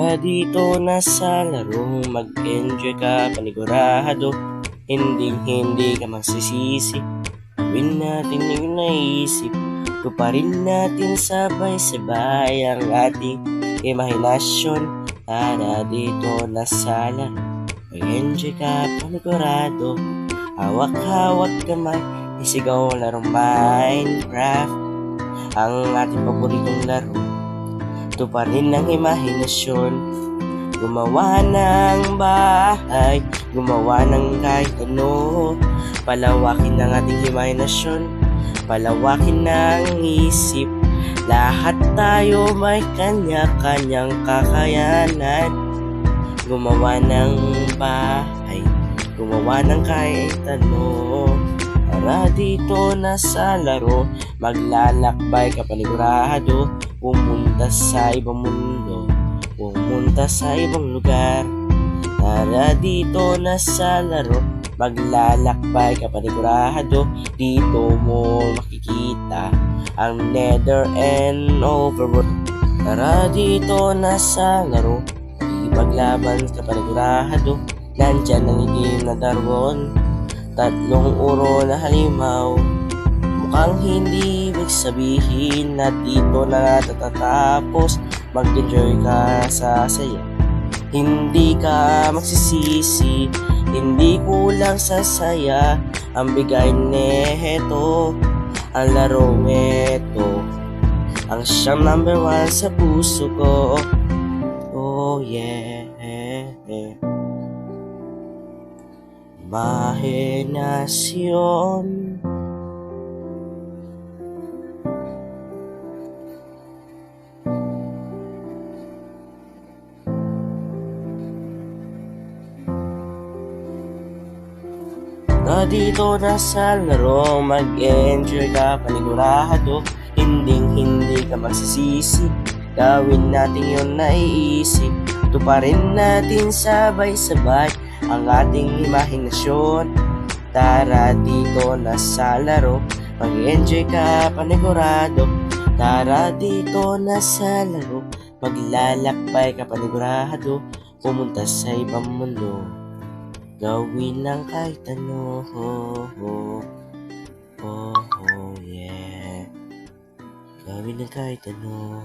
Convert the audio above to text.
Tara dito na sa laro, mag-enjoy ka panigurado. Hindi hindi ka magsisisi. Gawin natin yung naisip. Tuparin natin sabay-sabay ang ating imahinasyon. Tara dito na sa mag-enjoy ka panigurado. Hawak-hawak kamay, isigaw larong Minecraft. Ang ating paboritong laro ito pa rin ang imahinasyon. Gumawa ng bahay Gumawa ng kahit ano. Palawakin ang ating imahinasyon Palawakin ng isip. Lahat tayo may kanya-kanyang kakayanan. Gumawa ng bahay Gumawa ng kahit ano Tara dito na sa laro Maglalakbay ka panigurado. Pumunta sa ibang mundo Pumunta sa ibang lugar. Tara dito na sa laro Maglalakbay ka panigurado. Dito mo makikita Ang nether and overworld. Tara dito na sa laro Ipaglaban ka panigurado. Nandyan ang itim na daron Tatlong uro na halimaw. Mukhang hindi ibig sabihin na dito na natatapos. Mag-enjoy ka sa saya. Hindi ka magsisisi. Hindi kulang sa saya Ang bigay neto Ang larong ito Ang siyang number one sa puso ko. Oh yeah Mahinasyon Na dito na sa laro, mag-enjoy ka panigurado. Hindi hindi ka magsisisi Gawin natin yung naiisip Tuparin natin sabay-sabay Ang ating imahinasyon. Tara dito na sa laro Mag-enjoy ka panigurado. Tara dito na sa laro Maglalakbay ka panigurado. Pumunta sa ibang mundo Gawin ng kahit ano. Oh, oh, oh, yeah. Gawin ng kahit ano